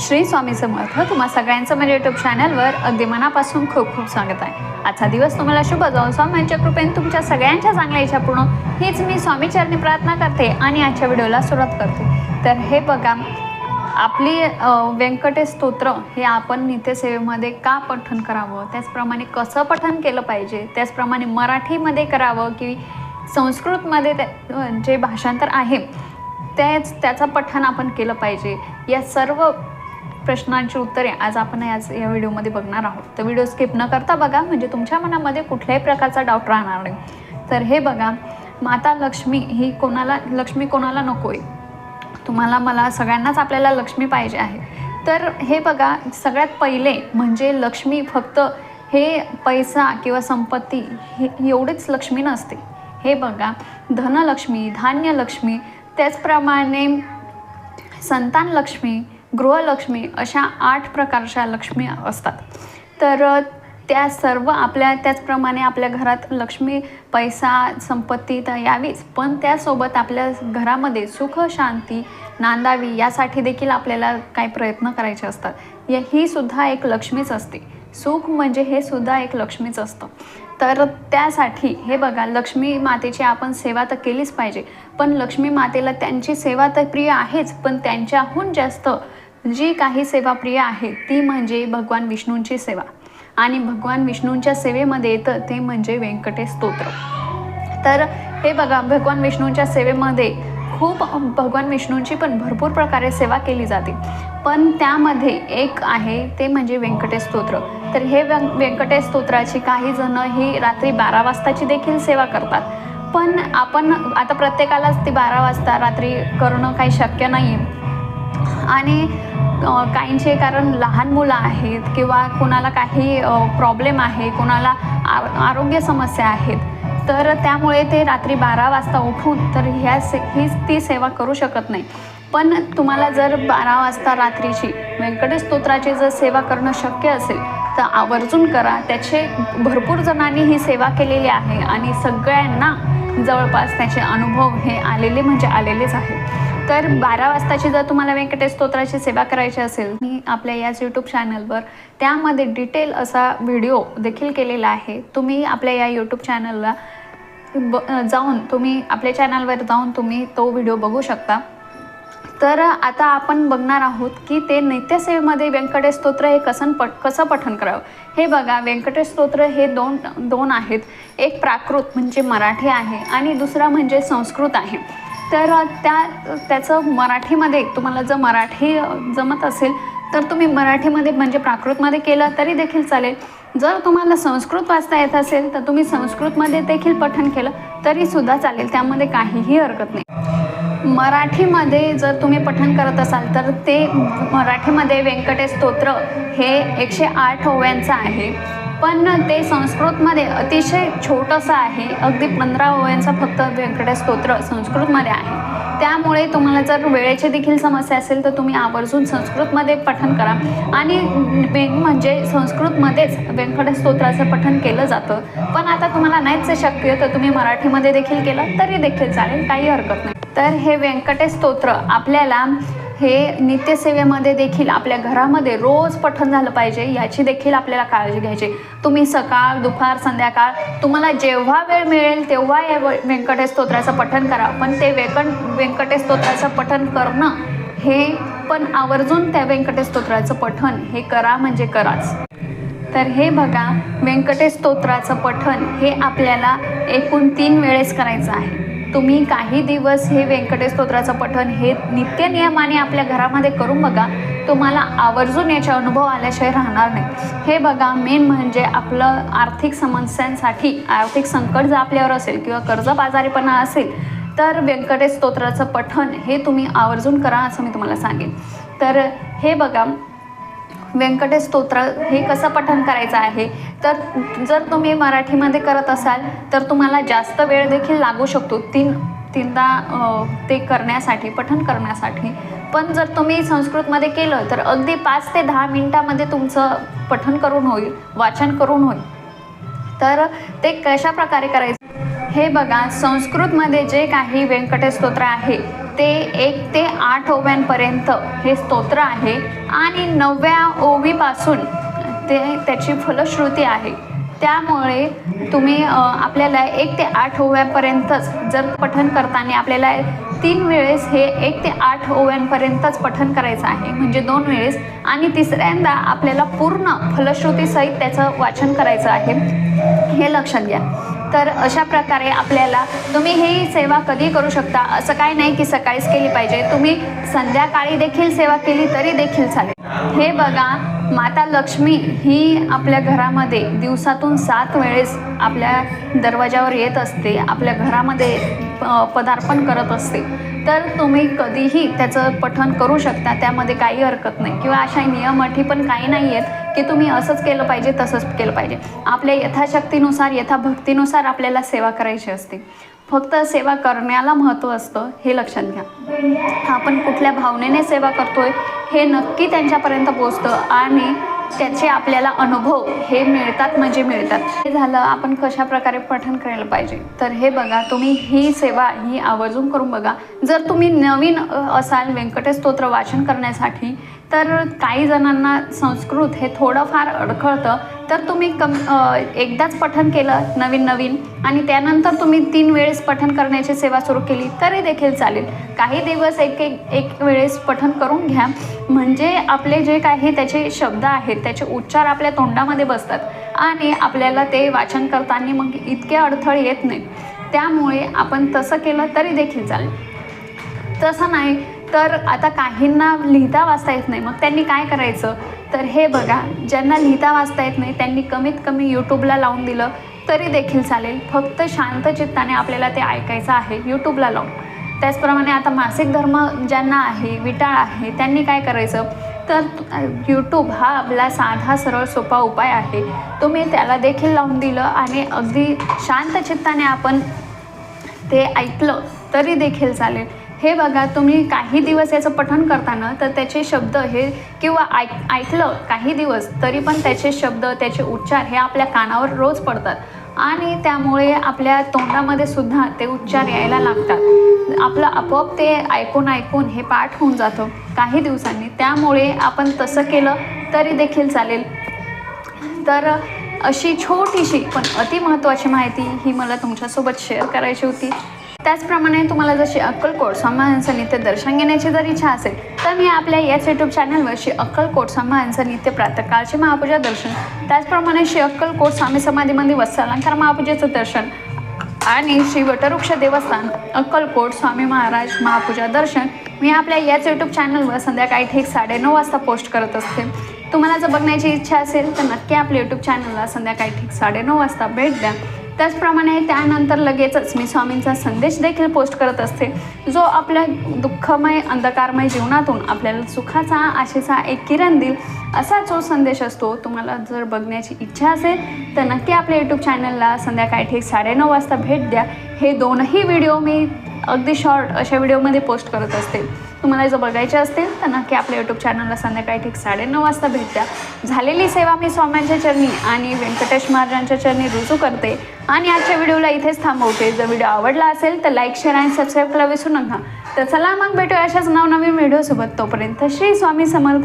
श्री स्वामी समर्थ तुम्हा सगळ्यांचं माझ्या युट्यूब चॅनलवर अगदी मनापासून खूप खूप स्वागत आहे. आजचा दिवस तुम्हाला शुभ जाऊन स्वामींच्या कृपेने तुमच्या सगळ्यांच्या चांगल्या इच्छा पूर्ण हीच मी स्वामीचरणी प्रार्थना करते आणि आजच्या व्हिडिओला सुरुवात करते. तर हे बघा आपली व्यंकटेश स्तोत्र हे आपण नित्यसेवेमध्ये का पठण करावं? त्याचप्रमाणे कसं पठण केलं पाहिजे? त्याचप्रमाणे मराठीमध्ये करावं की संस्कृतमध्ये त्या जे भाषांतर आहे त्याच त्याचं पठण आपण केलं पाहिजे. या सर्व प्रश्नांची उत्तरे आज आपण आज या व्हिडिओमध्ये बघणार आहोत. तर व्हिडिओ स्किप न करता बघा म्हणजे तुमच्या मनामध्ये कुठल्याही प्रकारचा डाऊट राहणार नाही. तर हे बघा माता लक्ष्मी ही कोणाला लक्ष्मी कोणाला नको आहे तुम्हाला मला सगळ्यांनाच आपल्याला लक्ष्मी पाहिजे आहे. तर हे बघा सगळ्यात पहिले म्हणजे लक्ष्मी फक्त हे पैसा किंवा संपत्ती हे एवढीच लक्ष्मी नसते. हे बघा धनलक्ष्मी धान्यलक्ष्मी त्याचप्रमाणे संतान लक्ष्मी गृहलक्ष्मी अशा आठ प्रकारच्या लक्ष्मी असतात. तर त्या सर्व आपल्या त्याचप्रमाणे आपल्या घरात लक्ष्मी पैसा संपत्ती तर यावीच. पण त्यासोबत आपल्या घरामध्ये सुख शांती नांदावी यासाठी देखील आपल्याला काही प्रयत्न करायचे असतात. या ही सुद्धा एक लक्ष्मीच असते. सुख म्हणजे हे सुद्धा एक लक्ष्मीच असतं. तर त्यासाठी हे बघा लक्ष्मी मातेची आपण सेवा तर केलीच पाहिजे. पण लक्ष्मी मातेला त्यांची सेवा तर प्रिय आहेच पण त्यांच्याहून जास्त जी काही सेवा प्रिय आहे ती म्हणजे भगवान विष्णूंची सेवा. आणि भगवान विष्णूंच्या सेवेमध्ये येतं ते म्हणजे व्यंकटेश स्तोत्र तर हे बघा भगवान विष्णूंच्या सेवेमध्ये खूप भगवान विष्णूंची पण भरपूर प्रकारे सेवा केली जाते. पण त्यामध्ये एक आहे ते म्हणजे व्यंकटेश स्तोत्र तर हे व्यं व्यंकटेश स्तोत्राची काही जण ही रात्री बारा वाजताची देखील सेवा करतात. पण आपण आता प्रत्येकालाच ती बारा वाजता रात्री करणं काही शक्य नाही आहे आणि काहींचे कारण लहान मुलं आहेत किंवा कोणाला काही प्रॉब्लेम आहे कोणाला आ आरोग्य समस्या आहेत तर त्यामुळे ते रात्री बारा वाजता उठून तर ह्या से ही ती सेवा करू शकत नाही. पण तुम्हाला जर बारा वाजता रात्रीची व्यंकटेश स्तोत्राची जर सेवा करणं शक्य असेल तर आवर्जून करा. त्याचे भरपूर जणांनी ही सेवा केलेली आहे आणि सगळ्यांना जवळपास त्याचे अनुभव हे आलेले म्हणजे आलेलेच आहे तर बारा वाजताची जर तुम्हाला व्यंकटेश स्तोत्राची सेवा करायची असेल मी आपल्या याच यूट्यूब चॅनलवर त्यामध्ये डिटेल असा व्हिडिओ देखील केलेला आहे. तुम्ही आपल्या या यूट्यूब चॅनलला ब जाऊन तुम्ही आपल्या चॅनलवर जाऊन तुम्ही तो व्हिडिओ बघू शकता. तर आता आपण बघणार आहोत की ते नित्यसेवेमध्ये व्यंकटेश स्तोत्र हे कसं पट कसं पठन करावं? हे बघा व्यंकटेश स्तोत्र हे दोन दोन आहेत. एक प्राकृत म्हणजे मराठी आहे आणि दुसरा म्हणजे संस्कृत आहे. तर त्या त्याचं मराठीमध्ये तुम्हाला जर मराठी जमत असेल तर तुम्ही मराठीमध्ये म्हणजे प्राकृतमध्ये केलं तरी देखील चालेल. जर तुम्हाला संस्कृत वाचता येत असेल तर तुम्ही संस्कृतमध्ये देखील पठण केलं तरीसुद्धा चालेल. त्यामध्ये काहीही हरकत नाही. मराठीमध्ये जर तुम्ही पठण करत असाल तर ते मराठीमध्ये व्यंकटेश स्तोत्र हे एकशे आठ ओव्यांचं आहे. पण ते संस्कृतमध्ये अतिशय छोटंसं आहे. अगदी पंधरा ओव्यांचा फक्त व्यंकटेश स्तोत्र संस्कृतमध्ये आहे. त्यामुळे तुम्हाला जर वेळेची देखील समस्या असेल तर तुम्ही आवर्जून संस्कृतमध्ये पठन करा. आणि मेन म्हणजे संस्कृतमध्येच व्यंकटेश स्तोत्राचं पठन केलं जातं. पण आता तुम्हाला नाहीच आहे शक्य तर तुम्ही मराठीमध्ये देखील केलं तरी देखील चालेल काही हरकत नाही. तर हे व्यंकटेश स्तोत्र आपल्याला हे नित्यसेवेमध्ये देखील आपल्या घरामध्ये रोज पठण झालं पाहिजे याची देखील आपल्याला काळजी घ्यायची. तुम्ही सकाळ दुपार संध्याकाळ तुम्हाला जेव्हा वेळ मिळेल तेव्हा या व्यंकटेश स्तोत्राचं पठण करा. पण ते वेकण व्यंकटेश स्तोत्राचं पठण करणं हे पण आवर्जून त्या व्यंकटेश स्तोत्राचं पठण हे करा म्हणजे कराच. तर हे बघा व्यंकटेश स्तोत्राचं पठण हे आपल्याला एकूण तीन वेळेस करायचं आहे. तुम्ही काही दिवस हे व्यंकटेश स्तोत्राचं पठण हे नित्य नियमाने आपल्या घरामध्ये करून बघा. तुम्हाला आवर्जून याचे अनुभव आल्याशिवाय राहणार नाही. हे बघा मेन म्हणजे आपलं आर्थिक समस्यांसाठी आर्थिक संकट जर आपल्यावर असेल किंवा कर्जबाजारीपणा असेल तर व्यंकटेश स्तोत्राचं पठण हे तुम्ही आवर्जून करा असं मी तुम्हाला सांगेन. तर हे बघा व्यंकटेश स्तोत्र हे कसं पठण करायचं आहे? तर जर तुम्ही मराठीमध्ये करत असाल तर तुम्हाला जास्त वेळ देखील लागू शकतो. तीन तीनदा ते करण्यासाठी पठन करण्यासाठी. पण जर तुम्ही संस्कृतमध्ये केलं तर अगदी पाच ते दहा मिनटामध्ये तुमचं पठन करून होईल वाचन करून होईल. तर ते कशा प्रकारे करायचं? हे बघा संस्कृतमध्ये जे काही व्यंकटेश स्तोत्र आहे ते एक ते आठ ओव्यांपर्यंत हे स्तोत्र आहे. आणि नवव्या ओवीपासून ते त्याची फलश्रुती आहे. त्यामुळे तुम्ही आपल्याला एक ते आठ ओव्यापर्यंतच जर पठन करताना आपल्याला तीन वेळेस हे एक ते आठ ओव्यांपर्यंतच पठन करायचं आहे. म्हणजे दोन वेळेस आणि तिसऱ्यांदा आपल्याला पूर्ण फलश्रुतीसहित त्याचं वाचन करायचं आहे. हे लक्षात घ्या. तर अशा प्रकारे आपल्याला तुम्ही ही सेवा कधी करू शकता? असं काही नाही की सकाळीच केली पाहिजे. तुम्ही संध्याकाळी देखील सेवा केली तरी देखील चालेल. हे बघा माता लक्ष्मी ही आपल्या घरामध्ये दिवसातून सात वेळेस आपल्या दरवाजावर येत असते. आपल्या घरामध्ये प- पदार्पण करत असते. तर तुम्ही कधीही त्याचं पठण करू शकता. त्यामध्ये काही हरकत नाही. किंवा अशा नियम अटी पण काही नाही आहेत की तुम्ही असंच केलं पाहिजे तसंच केलं पाहिजे. आपल्या यथाशक्तीनुसार यथाभक्तीनुसार आपल्याला सेवा करायची असते. फक्त सेवा करण्याला महत्त्व असतं हे लक्षात घ्या. आपण कुठल्या भावनेने सेवा करतोय हे नक्की त्यांच्यापर्यंत पोचतं आणि त्याचे आपल्याला अनुभव हे मिळतात म्हणजे मिळतात. हे झालं आपण कशा प्रकारे पठण करायला पाहिजे? तर हे बघा तुम्ही ही सेवा ही आवर्जून करून बघा. जर तुम्ही नवीन असाल व्यंकटेश स्तोत्र वाचन करण्यासाठी तर काही जणांना संस्कृत हे थोडंफार अडखळतं. तर तुम्ही कम एकदाच पठन केलं नवीन नवीन आणि त्यानंतर तुम्ही तीन वेळेस पठन करण्याची सेवा सुरू केली तरी देखील चालेल. काही दिवस एक एक एक वेळेस पठन करून घ्या. म्हणजे आपले जे काही त्याचे शब्द आहेत त्याचे उच्चार आपल्या तोंडामध्ये बसतात आणि आपल्याला ते वाचन करताना मग इतके अडथळे येत नाहीत. त्यामुळे आपण तसं केलं तरी देखील चालेल. तसं नाही तर आता काहींना लिहिता वाचता येत नाही. मग त्यांनी काय करायचं? तर हे बघा ज्यांना लिहिता वाचता येत नाही त्यांनी कमीत कमी यूट्यूबला लावून दिलं तरी देखील चालेल. फक्त शांत चित्ताने आपल्याला ते ऐकायचं आहे यूट्यूबला लावून. त्याचप्रमाणे आता मासिक धर्म ज्यांना आहे विटाळ आहे त्यांनी काय करायचं? तर यूट्यूब हा आपला साधा सरळ सोपा उपाय आहे. तुम्ही त्याला देखील लावून दिलं आणि अगदी शांत चित्ताने आपण ते ऐकलं तरी देखील चालेल. हे बघा तुम्ही काही दिवस याचं पठण करताना तर त्याचे शब्द हे किंवा ऐक ऐकलं काही दिवस तरी पण त्याचे शब्द त्याचे उच्चार हे आपल्या कानावर रोज पडतात. आणि त्यामुळे आपल्या तोंडामध्ये सुद्धा ते उच्चार यायला लागतात. आपलं आपोआप ते ऐकून ऐकून हे पाठ होऊन जातं काही दिवसांनी. त्यामुळे आपण तसं केलं तरी देखील चालेल. तर अशी छोटीशी पण अति महत्त्वाची माहिती ही मला तुमच्यासोबत शेअर करायची होती. त्याचप्रमाणे तुम्हाला जशी अक्कलकोट समाहांचं नित्य दर्शन घेण्याची जर इच्छा असेल तर मी आपल्या याच यूट्यूब चॅनलवर श्री अक्कलकोट समाहांचं नित्य प्रातकाळचे महापूजा दर्शन त्याचप्रमाणे श्री अक्कलकोट स्वामी समाधी मंदिर वत्सालंकार महापूजेचं दर्शन आणि श्री वटवृक्ष देवस्थान अक्कलकोट स्वामी महाराज महापूजा दर्शन मी आपल्या याच यूट्यूब चॅनलवर संध्याकाळी ठीक साडेनऊ वाजता पोस्ट करत असते. तुम्हाला जर बघण्याची इच्छा असेल तर नक्की आपल्या यूट्यूब चॅनलला संध्याकाळी ठीक साडेनऊ वाजता भेट द्या. त्याचप्रमाणे त्यानंतर लगेचच मी स्वामींचा संदेश देखील पोस्ट करत असते जो आपल्या दुःखमय अंधकारमय जीवनातून आपल्याला सुखाचा आशेचा एक किरण देईल असा जो संदेश असतो. तुम्हाला जर बघण्याची इच्छा असेल तर नक्की आपल्या यूट्यूब चॅनलला संध्याकाळी ठीक साडेनऊ वाजता भेट द्या. हे दोनही व्हिडिओ मी अगदी शॉर्ट अशा व्हिडिओमध्ये पोस्ट करत असते. तुम्हाला जर बघायचे असतील तर नक्की आपल्या यूट्यूब चॅनलला संध्याकाळी ठीक साडेनऊ वाजता भेट द्या. झालेली सेवा मी स्वाम्यांच्या चरणी आणि व्यंकटेश महाराजांच्या चरणी रुजू करते. आणि आजच्या व्हिडिओला इथेच थांबवते. जर व्हिडिओ आवडला असेल तर लाईक शेअर आणि सबस्क्राईब करायला विसरू नका. तर चला मग भेटूया अशाच नवनवीन व्हिडिओसोबत. तोपर्यंत श्री स्वामी समर्थ.